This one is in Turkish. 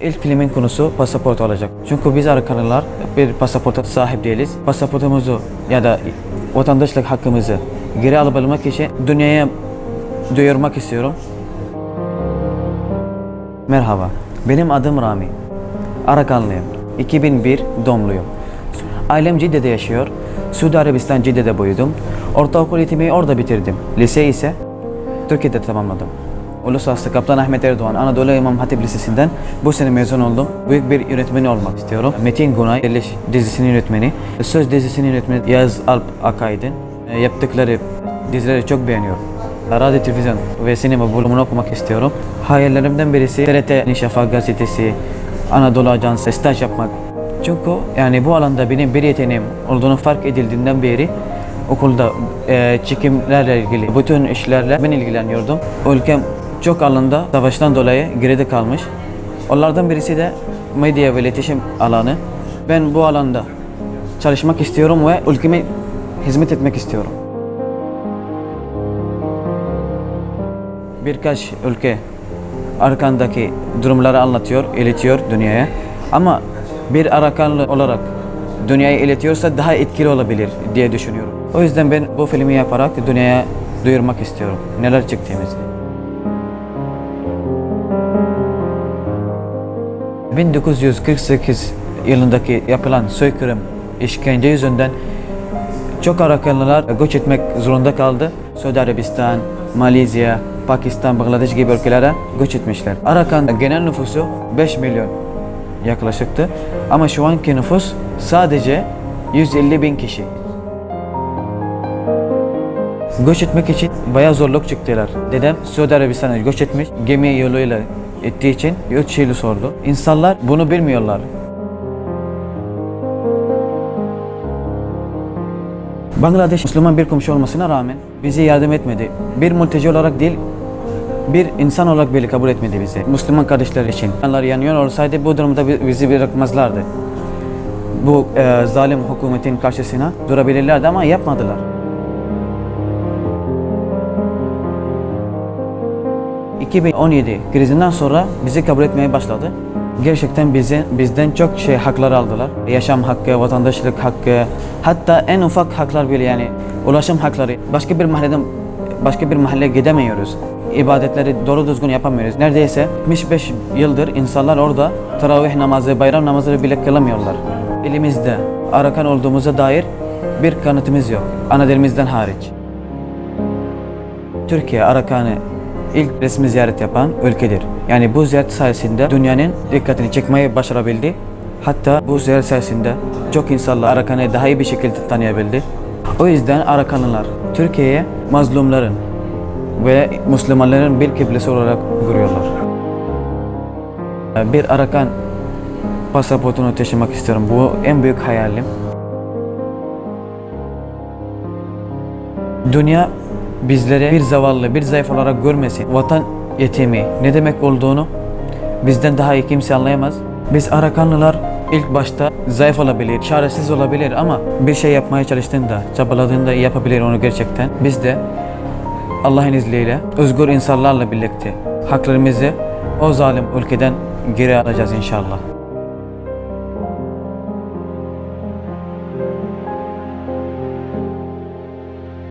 İlk filmin konusu pasaport olacak. Çünkü biz Arakalılar bir pasaporta sahip değiliz. Pasaportumuzu ya da vatandaşlık hakkımızı geri alabilmek için dünyaya duyurmak istiyorum. Merhaba, benim adım Rami. Arakanlıyım. 2001 doğumluyum. Ailem Cidde'de yaşıyor. Suudi Arabistan Cidde'de büyüdüm. Ortaokul eğitimi orada bitirdim. Lise ise Türkiye'de tamamladım. Uluslararası Kaptan Ahmet Erdoğan Anadolu İmam Hatip Lisesi'nden bu sene mezun oldum. Büyük bir yönetmeni olmak istiyorum. Metin Günay Diriliş dizisinin yönetmeni. Söz dizisinin yönetmeni Yağız Alp Akaydın. E, Yaptıkları dizileri çok beğeniyorum. Radyo, televizyon ve sinema bölümünü okumak istiyorum. Hayallerimden birisi TRT Nişafak gazetesi, Anadolu Ajansı staj yapmak. Çünkü yani bu alanda benim bir yeteneğim olduğunu fark edildiğinden beri okulda e, çekimlerle ilgili bütün işlerle ben ilgileniyordum. Ülkem çok alanda savaştan dolayı geride kalmış. Onlardan birisi de medya ve iletişim alanı. Ben bu alanda çalışmak istiyorum ve ülkeme hizmet etmek istiyorum. Birkaç ülke arkandaki durumları anlatıyor, iletiyor dünyaya. Ama bir Arakanlı olarak dünyaya iletiyorsa daha etkili olabilir diye düşünüyorum. O yüzden ben bu filmi yaparak dünyaya duyurmak istiyorum neler çektiğimizi. 1948 yılındaki yapılan soykırım işkence yüzünden çok Arakanlılar göç etmek zorunda kaldı. Suudi Arabistan, Malezya, Pakistan, Bangladeş gibi ülkelere göç etmişler. Arakan genel nüfusu 5 milyon yaklaşıktı. Ama şu anki nüfus sadece 150 bin kişi. Göç etmek için bayağı zorluk çıktılar. Dedem Suudi Arabistan'a göç etmiş. Gemi yoluyla ettiği için üç yılı sordu. İnsanlar bunu bilmiyorlar. Bangladeş Müslüman bir komşu olmasına rağmen bize yardım etmedi. Bir mülteci olarak değil, bir insan olarak bile kabul etmedi bizi. Müslüman kardeşler için. Onlar yanıyor olsaydı bu durumda bi- bizi bırakmazlardı. Bu e, zalim hükümetin karşısına durabilirlerdi ama yapmadılar. ...2017 krizinden sonra bizi kabul etmeye başladı. Gerçekten bizi, bizden çok şey haklar aldılar. Yaşam hakkı, vatandaşlık hakkı, hatta en ufak haklar bile yani ulaşım hakları. Başka bir mahalleden başka bir mahalleye gidemiyoruz. İbadetleri doğru düzgün yapamıyoruz. Neredeyse 75 yıldır insanlar orada teravih namazı, bayram namazı bile kılamıyorlar. Elimizde Arakan olduğumuza dair bir kanıtımız yok. Ana dilimizden hariç. Türkiye Arakan'ı ilk resmi ziyaret yapan ülkedir. Yani bu ziyaret sayesinde dünyanın dikkatini çekmeyi başarabildi. Hatta bu ziyaret sayesinde çok insanlar Arakan'ı daha iyi bir şekilde tanıyabildi. O yüzden Arakanlılar Türkiye'ye mazlumların ve Müslümanların bir kıblesi olarak görüyorlar. Bir Arakan pasaportunu taşımak istiyorum. Bu en büyük hayalim. Dünya bizlere bir zavallı, bir zayıf olarak görmesin. Vatan yetimi ne demek olduğunu bizden daha iyi kimse anlayamaz. Biz Arakanlılar ilk başta zayıf olabilir, çaresiz olabilir ama bir şey yapmaya çalıştığında, çabaladığında yapabilir onu gerçekten. Biz de Allah'ın izniyle özgür insanlarla birlikte haklarımızı o zalim ülkeden geri alacağız inşallah.